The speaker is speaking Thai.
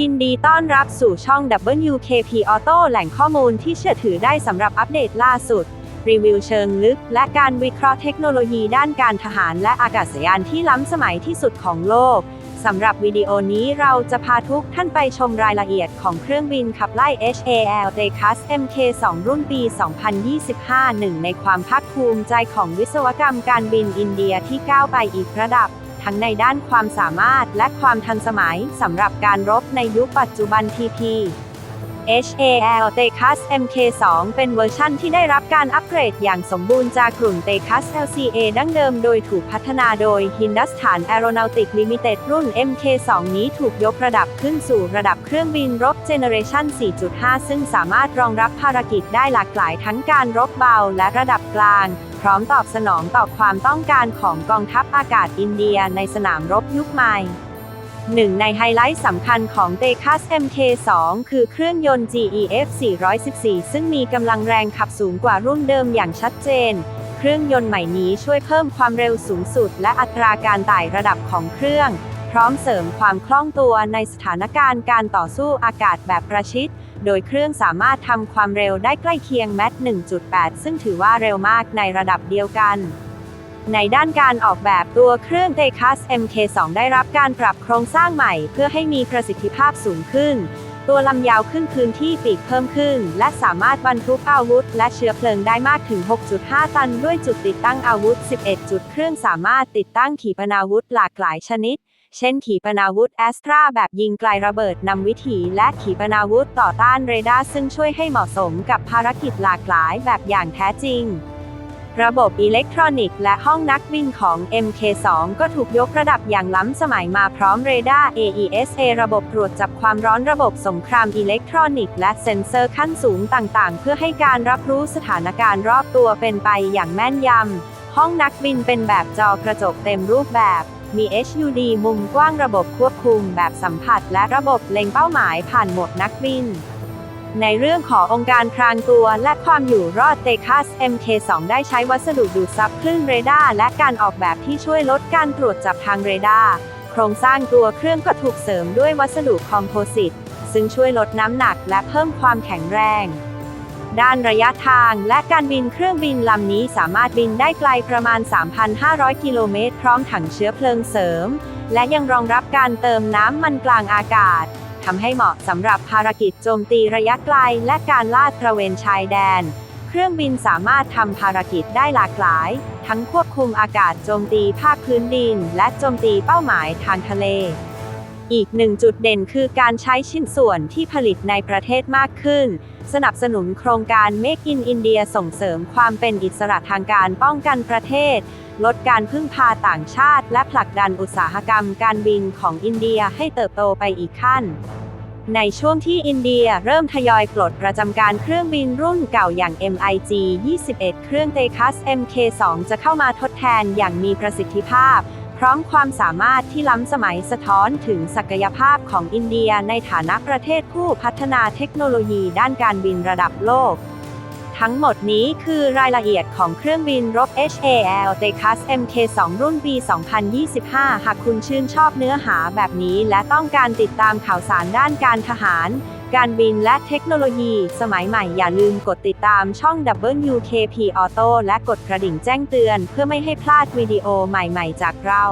ยินดีต้อนรับสู่ช่อง WKP Auto แหล่งข้อมูลที่เชื่อถือได้สำหรับอัปเดตล่าสุด รีวิวเชิงลึก และการวิเคราะห์เทคโนโลยีด้านการทหารและอากาศยานที่ล้ำสมัยที่สุดของโลก สำหรับวิดีโอนี้เราจะพาทุกท่านไปชมรายละเอียดของเครื่องบินขับไล่ HAL d e c a s MK2 รุ่นปี 2025 หนึ่งในความภาคภูมิใจของวิศวกรรมการบินอินเดียที่ก้าวไปอีกระดับ ทั้งในด้านความสามารถและความทันสมัยสำหรับการรบในยุคปัจจุบันทีพี HAL t e c a s MK2 เป็นเวอร์ชั่นที่ได้รับการอัปเกรดอย่างสมบูรณ์จากกลุ่ม t e c a s LCA ดั้งเดิมโดยถูกพัฒนาโดย Hindustan Aeronautics Limited รุ่น MK2 นี้ถูกยกระดับขึ้นสู่ระดับเครื่องบินรบเจเนเรชัน4.5 ซึ่งสามารถรองรับภารกิจได้หลากหลายทั้งการรบเบาและระดับกลาง พร้อมตอบสนองต่อความต้องการของกองทัพอากาศอินเดียในสนามรบยุคใหม่ หนึ่งในไฮไลท์สำคัญของ t e c a s MK2 คือเครื่องยนต์ GEF 414 ซึ่งมีกำลังแรงขับสูงกว่ารุ่นเดิมอย่างชัดเจน เครื่องยนต์ใหม่นี้ช่วยเพิ่มความเร็วสูงสุด และอัตราการไต่ระดับของเครื่อง พร้อมเสริมความคล่องตัวในสถานการณ์การต่อสู้อากาศแบบประชิด โดยเครื่องสามารถทำความเร็วได้ใกล้เคียงแมท1.8 ซึ่งถือว่าเร็วมากในระดับเดียวกัน ในด้านการออกแบบตัวเครื่อง t e c a s MK2 ได้รับการปรับโครงสร้างใหม่ เพื่อให้มีประสิทธิภาพสูงขึ้น ตัวลำยาวขึ้นพื้นที่ปีกเพิ่มขึ้น และสามารถบรรทุกอาวุธ และเชื้อเพลิงได้มากถึง 6.5 ตัน ด้วยจุดติดตั้งอาวุธ 11 จุดเครื่องสามารถติดตั้งขีปนาวุธหลากหลายชนิด เช่น ขีปนาวุธแอสตราแบบยิงไกลระเบิดนำวิถี และขีปนาวุธต่อต้านเรดาร์ซึ่งช่วยให้เหมาะสมกับภารกิจหลากหลายแบบอย่างแท้จริง ระบบอิเล็กทรอนิกส์และห้องนักบินของ MK2 ก็ถูกยกระดับอย่างล้ำสมัยมาพร้อมเรดาร์ AESA ระบบตรวจจับความร้อนระบบสงครามอิเล็กทรอนิกส์และเซ็นเซอร์ขั้นสูงต่างๆ เพื่อให้การรับรู้สถานการณ์รอบตัวเป็นไปอย่างแม่นยำ ห้องนักบินเป็นแบบจอกระจกเต็มรูปแบบ มี HUD มุมกว้างระบบควบคุมแบบสัมผัส และระบบเล็งเป้าหมายผ่านหมดนักบิน ในเรื่องขององค์การพรางตัวและความอยู่รอดเตคัส MK2 ได้ใช้วัสดุดูดซับคลื่นเรดาร์และการออกแบบที่ช่วยลดการตรวจจับทางเรดาร์โครงสร้างตัวเครื่องก็ถูกเสริมด้วยวัสดุคอมโพสิต ซึ่งช่วยลดน้ำหนักและเพิ่มความแข็งแรง ด้านระยะทางและการบินเครื่องบินลำนี้สามารถบินได้ไกลประมาณ 3,500 กิโลเมตรพร้อมถังเชื้อเพลิงเสริม และยังรองรับการเติมน้ำมันกลางอากาศ ทำให้เหมาะสำหรับภารกิจโจมตีระยะไกล และการลาดตระเวนชายแดน เครื่องบินสามารถทำภารกิจได้หลากหลาย ทั้งควบคุมอากาศโจมตีภาคพื้นดิน และโจมตีเป้าหมายทางทะเล อีกหนึ่งจุดเด่นคือการใช้ชิ้นส่วนที่ผลิตในประเทศมากขึ้น สนับสนุนโครงการ Make in India ส่งเสริมความเป็นอิสระทางการป้องกันประเทศ ลดการพึ่งพาต่างชาติ และผลักดันอุตสาหกรรมการบินของอินเดียให้เติบโตไปอีกขั้นในช่วงที่อินเดียเริ่มทยอยปลดประจำการเครื่องบินรุ่นเก่าอย่าง MiG 21 เครื่องเตคัส MK2 จะเข้ามาทดแทนอย่างมีประสิทธิภาพ พร้อมความสามารถที่ล้ำสมัยสะท้อนถึงศักยภาพของอินเดียในฐานะประเทศผู้พัฒนาเทคโนโลยีด้านการบินระดับโลก ทั้งหมดนี้คือรายละเอียดของเครื่องบินรบ HAL t e c a s MK2 รุ่นปี 2025 หากคุณชื่นชอบเนื้อหาแบบนี้และต้องการติดตามข่าวสารด้านการทหาร การบินและเทคโนโลยีสมัยใหม่อย่าลืมกดติดตามช่อง WKP Auto และกดกระดิ่งแจ้งเตือน เพื่อไม่ให้พลาดวิดีโอใหม่ๆจากเรา